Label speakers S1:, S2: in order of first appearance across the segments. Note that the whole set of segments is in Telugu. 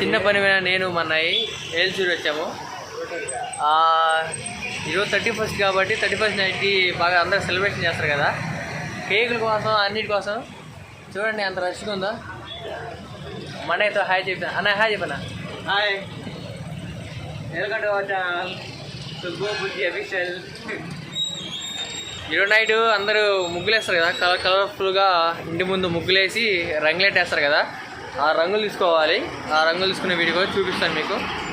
S1: చిన్న పని మీద నేను మన ఏల్చూరు వచ్చాము. ఈరోజు థర్టీ ఫస్ట్ కాబట్టి థర్టీ ఫస్ట్ నైట్కి బాగా అందరూ సెలబ్రేషన్ చేస్తారు కదా. కేకుల కోసం అన్నిటి కోసం. చూడండి అంత రష్గా ఉందో? మనతో హాయ్ చెప్పిన అన్న హాయ్ చెప్పనా?
S2: హాయ్. అఫీషియల్.
S1: ఈరోజు నైట్ అందరూ ముగ్గులు వేస్తారు కదా. కలర్ కలర్ఫుల్గా ఇంటి ముందు ముగ్గులు వేసి రంగులెట్ వేస్తారు కదా. ఆ రంగులు తీసుకోవాలి. ఆ రంగులు తీసుకునే వీడియో కూడా చూపిస్తాను మీకు.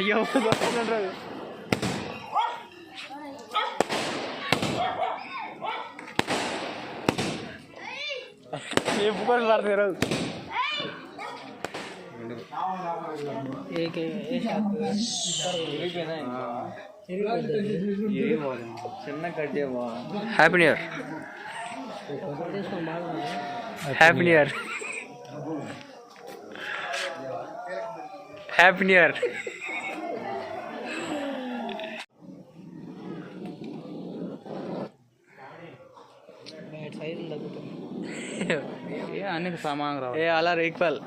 S1: అయ్యో. ఏ బుక్కలు పడతారు
S2: చిన్న cut
S1: happy new year happy new year happy new year
S2: అన్ని సామాన్
S1: ఏ అలా ఈక్వల్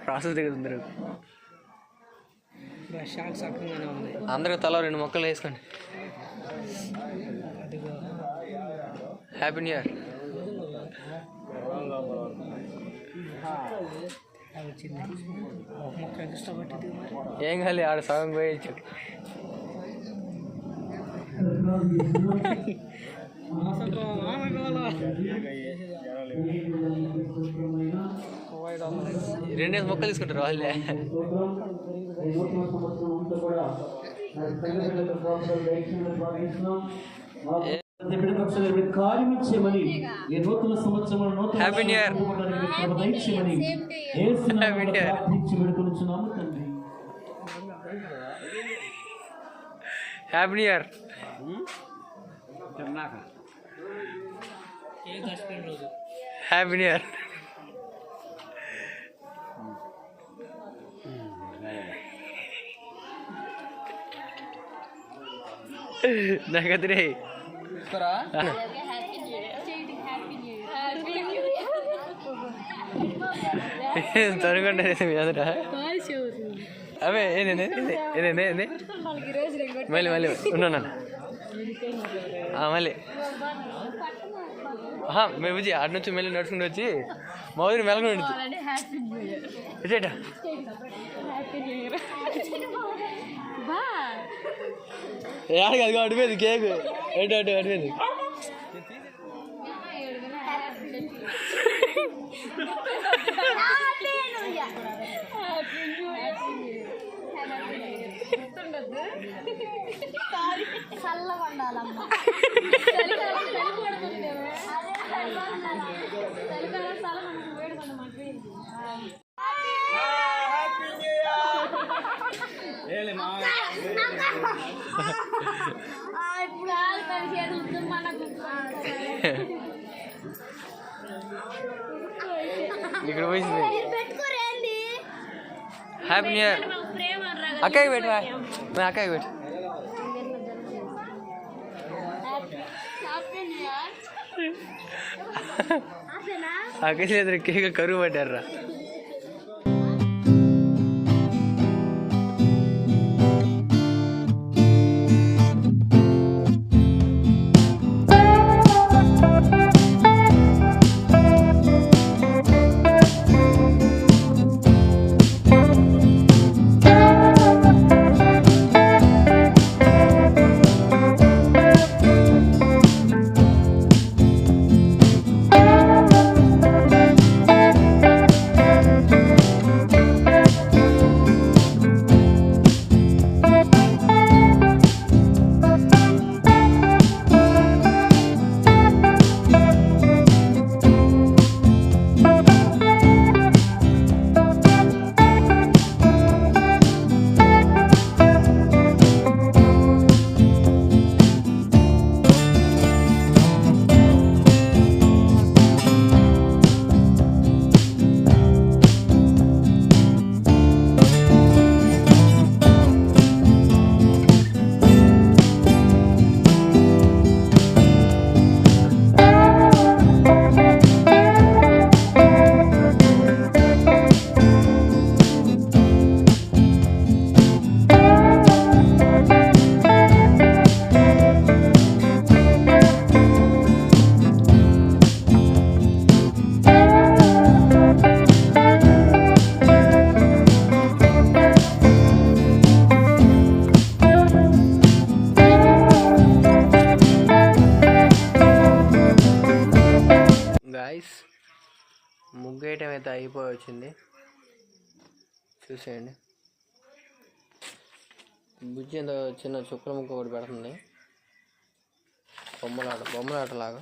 S1: క్రాసెస్ దిగుతుందరు
S2: షాక్ సక్కంగానే ఉంది.
S1: అందరూ తల రెండు మొక్కలు వేసుకోండి. హ్యాపీ న్యూ ఇయర్ ఏం కాదు ఆడ సగం పోయచ్చు రెండేసి మొక్కలు తీసుకుంటారు వాళ్ళే. Happy New Year.
S3: ప్రార్థించి వేడుకొనుచున్నాము తండ్రి
S1: హ్యాపీ న్యూ ఇయర్
S2: రోజు.
S1: హ్యాపీ న్యూ ఇయర్ నాకదిరే. తనుకుంటే అందర? అవే మళ్ళీ మళ్ళీ ఉన్నాను మళ్ళీ. ఆహా, మేము బుజ్జి ఆడ నుంచి మళ్ళీ నడుచుకుంటూ వచ్చి మా ఊరి మెలగ ఉంటుంది ఇదేట? ఏడకి అది అడిపోయింది కేక్. ఏంటో అటు అడిపోయింది
S4: చల్లబండాలమ్మ చలికాలం చలి
S1: ఇక్కడ పోయింది. హ్యాపీ న్యూ ఇయర్ अक्का ही।
S4: बैठ भाई मैं अक्का
S1: ही बैठा आगे से केक करूँ मैं डर रहा। వచ్చింది. చూసేయండి. బుజ్జి చిన్న చుక్కల ముక్క ఒకటి పెడుతుంది. బొమ్మలాట బొమ్మలాటలాగా.